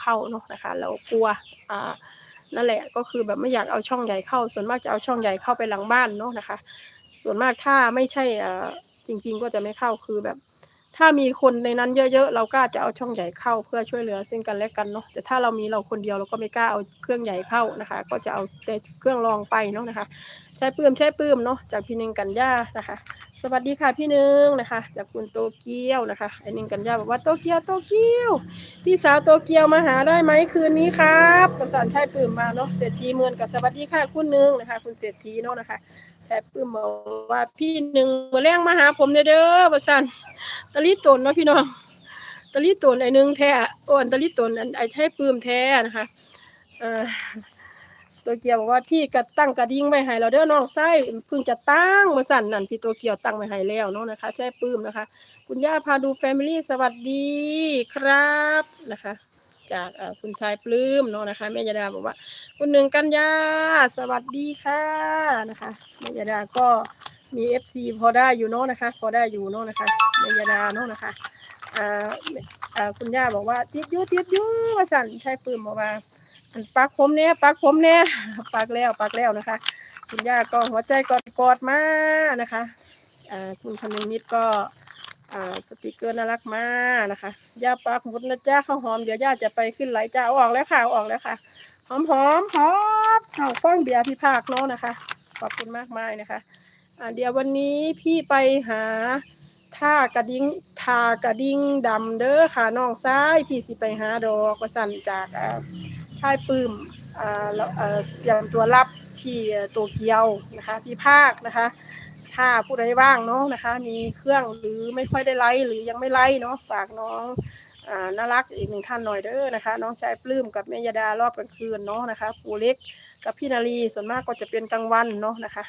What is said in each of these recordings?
เข้าเนาะนะคะแล้วกลัวอ่านั่นแหละก็คือแบบไม่อยากเอาช่องใหญ่เข้า ส่วนมากจะเอาช่องใหญ่เข้าไปหลังบ้านเนาะนะคะ ส่วนมากถ้าไม่ใช่อ่าจริง ๆ ก็จะไม่เข้าคือแบบ ถ้ามีคนในนั้นเยอะๆ เราก็จะเอาช่องใหญ่เข้าเพื่อช่วยเหลือซึ่งกันและกันเนาะแต่ถ้าเรามีเราคนเดียวเราก็ไม่กล้าเอาเครื่องใหญ่เข้านะคะ ก็จะเอาแต่เครื่องรองไปเนาะนะคะ ใช้ปื้มใช้ปื้มเนาะจากพี่หนึงกันย่านะคะ สวัสดีค่ะพี่หนึงนะคะ จากคุณโตเกียวนะคะไอ้หนึงกันย่าบอกว่าโตเกียวโตเกียวพี่สาวโตเกียวมาหาได้ไหมคืนนี้ครับประสานใช้ปื้มมาเนาะเศรษฐีเมือนกับสวัสดีค่ะคุณหนึงนะคะ คุณเศรษฐีเนาะนะคะ ใช้ปื้มบอกว่าพี่หนึ่งมาแรงมาหาผมเด้อเด้อประสานตะลิตนเนาะพี่น้องตะลิตนไอ้หนึ่งแท้อ้วนตะลิตนอันไอ้ใช้ปื้มแท้นะคะเออตัวเกียวบอกว่าพี่กระตั้งกระดิ่งไว้ให้เราเด้อน้องไส้เพิ่งจะตั้งมาสั่นนั่นพี่ตัวเกียวตั้งไว้ให้แล้วเนาะนะคะใช่ปื้มนะคะ คุณย่าพาดูแฟมิลี่สวัสดีครับนะคะ จากคุณชายปลื้มเนาะนะคะแม่ยาดาบอกว่า คุณหนึ่งกันยาสวัสดีค่ะนะคะแม่ยาดาก็มีเอฟซีพอได้อยู่เนาะนะคะ พอได้อยู่เนาะนะคะแม่ยาดาเนาะนะคะคุณย่าบอกว่าติดอยูติดยูมาสั่นใช่ปื้มบอกว่าอันปักผมเนี่ยปักผมเนี่ยปักแล้วปักแล้วนะคะ คุณย่าก็หัวใจกอดกอดมานะคะคุณคนึงนิดก็ อ่าสติกเกอร์น่ารักมากนะคะย่าปักหมดนะจ้าข้าวหอมเดี๋ยวย่าจะไปขึ้นไหลจ้าออกแล้วค่ะออกแล้วค่ะหอมหอมหอมข้าวฟ้องเบียร์พี่ภาคเนาะนะคะ ขอบคุณมากมายนะคะอ่าเดี๋ยววันนี้พี่ไปหาท่ากระดิ่งทากระดิ่งดำเด้อค่ะน้องซ้ายพี่สิไปหาดอกกระสันจากอ่าค่ายปื้มอ่าแล้วเอ่อเตรียมตัวรับพี่โตเกียวนะคะ พี่ภาคนะคะ ถ้าผู้ใดว่างเนาะนะคะ มีเครื่องหรือไม่ค่อยได้ไลฟ์หรือยังไม่ไลฟ์เนาะฝากน้องอน่ารักอีกหนึ่งท่านหน่อยเด้อนะคะ น้องชายปลื้มกับแม่ยาดารอบกลางคืนเนาะนะคะปูเล็กกับพี่นาลีส่วนมากก็จะเป็นกลางวันเนาะนะคะ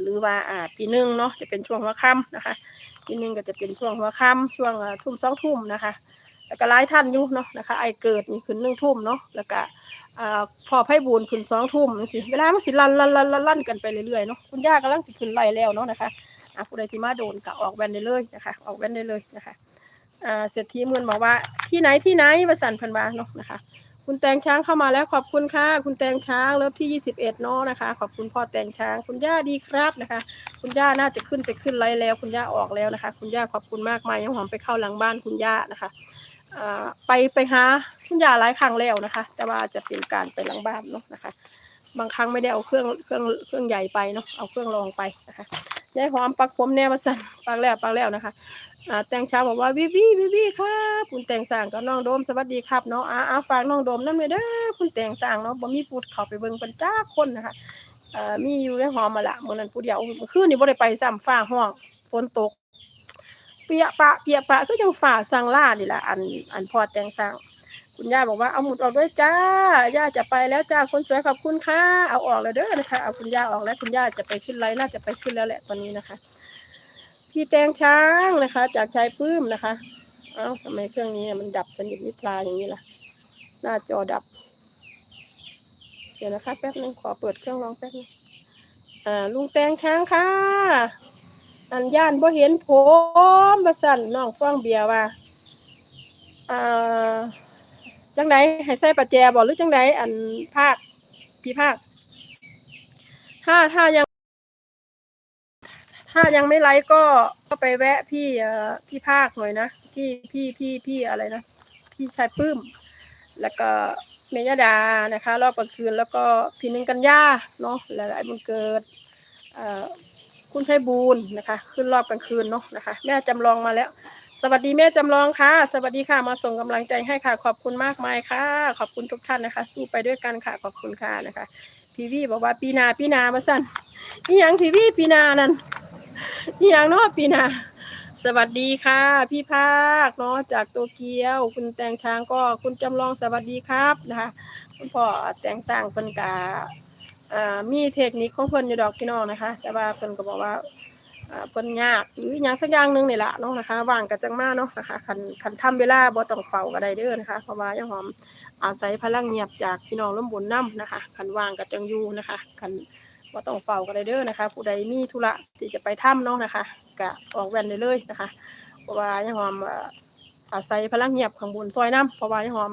หรือว่าอ่าปีหนึ่งเนาะจะเป็นช่วงหัวค่ำนะคะปีหนึ่งก็จะเป็นช่วงหัวค่ำช่วงทุ่มสองทุ่มนะคะ แล้วก็หลายท่านอยู่เนาะนะคะไอเกิดนี่ขึ้นหนึ่งทุ่มเนาะแล้วก็อ่าพอไพ่บูนขึ้นสองทุ่มสิเวลามันสิลั่นลั่นลั่นลั่นกันไปเรื่อยๆเนาะคุณย่ากำลังสิขึ้นไล่แล้วเนาะนะคะอะผู้ใดที่มาโดนก็ออกแวนได้เลยนะคะ ออกแวนได้เลยนะคะอ่าเศรษฐีเมือนบอกว่าที่ไหนที่ไหนประสันพันวาเนาะนะคะ คุณแตงช้างเข้ามาแล้วขอบคุณค่ะ คุณแตงช้างเลิฟที่21เนาะนะคะ ขอบคุณพ่อแตงช้าง คุณย่าดีครับนะคะ คุณย่าน่าจะขึ้นไปขึ้นไลฟ์แล้ว คุณย่าออกแล้วนะคะ คุณย่าขอบคุณมากมายยังหอมไปเข้าหลังบ้านคุณย่านะคะ ไปไปหาคุณยาหลายครั้งแล้วนะคะ แต่ว่าจะเป็นการไปหลังบ้านเนาะนะคะ บางครั้งไม่ได้เอาเครื่องเครื่องเครื่องใหญ่ไปเนาะเอาเครื่องรองไปนะคะยายหอมปักผมแนวมาสั่นปักแล้วปักแล้วนะคะแตงเช้าบอกว่าวิวีวิวีครับคุณแตงสางกับน้องโดมสวัสดีครับเนาะอ่าอ่าฝากน้องโดมนั่นเลยเด้อคุณแตงสางเนาะบ่มีพูดเข้าไปเบิ่งเป็นจ้าคนนะคะเอ่อมีอยู่ในหอมมาละเมื่อนั้นผู้เดียวเมื่อคืนนี่บ่ได้ไปซ้ำฟ้าห้องฝนตก เปียปะเปียปะคือจังฝ่าสังล่านี่แหละอันอันพอแต่งสร้าง คุณย่าบอกว่าเอาหมุดออกด้วยจ้าย่าจะไปแล้วจ้าคนสวยขอบคุณค่ะเอาออกแล้วเด้อนะคะเอาคุณย่าออกแล้วคุณย่าจะไปขึ้นไลน์น่าจะไปขึ้นแล้วแหละตอนนี้นะคะ พี่แตงช้างนะคะ จากชายปื้มนะคะ เอ้าทำไมเครื่องนี้มันดับสนิทนิทราอย่างนี้ล่ะ หน้าจอดับ เดี๋ยวนะคะแป๊บนึงขอเปิดเครื่องลองแป๊บนึงอ่าลุงแตงช้างค่ะ อันย่านบ่เห็นผมมาสั่นน้องฟังเบียร์ว่าอ่าจังไดให้ใส่ประแจบ่หรือจังไดอันภาคพี่ภาคถ้าถ้ายัง ถ้ายังไม่ไลค์ก็ก็ไปแวะพี่เอ่อพี่ภาคหน่อยนะพี่พี่พี่พี่อะไรนะพี่ชายปื้ม แล้วก็เมยดานะคะ รอบกลางคืนแล้วก็พี่นึงกันยาเนาะหลายๆมันเกิด เอ่อ คุณไพบูลนะคะ ขึ้นรอบกลางคืนเนาะนะคะ แม่จำลองมาแล้ว สวัสดีแม่จำลองค่ะ สวัสดีค่ะมาส่งกำลังใจให้ค่ะ ขอบคุณมากมายค่ะ ขอบคุณทุกท่านนะคะ สู้ไปด้วยกันค่ะ ขอบคุณค่ะนะคะ พีวีบอกว่าปีนาปีนามาสั่นนี่ยังพีวีปีนานั่นนี่ยังเนาะปีนาสวัสดีค่ะ พี่ภาคเนาะจากโตเกียว คุณแตงช้างก็คุณจำลองสวัสดีครับนะคะ คุณพ่อแตงสร้างเพิ่นกา อ่ามีเทคนิคของเพิ่นอยู่ดอกพี่น้องนะคะ แต่ว่าเพิ่นก็บอกว่าอ่าเพิ่นยากหรือหยังสักอย่างหนึงนี่ละเนาะนะคะว่างก็จังมาเนาะนะคะคันคันทำเวลาบ่ต้องเฝ้าก็ได้เด้อนะคะเพราะว่ายังหอมอาศัยพลังเงียบจากพี่น้องลำบนน้ำนะคะคันว่างก็จังอยู่นะคะคันบ่ต้องเฝ้าก็ได้เด้อนะคะ ผู้ใดมีธุระที่จะไปถ้ำเนาะนะคะก็ออกแว่นได้เลยนะคะ เพราะว่ายังหอมอ่าอาศัยพลังเงียบข้างบนซอยน้ำเพราะว่ายังหอม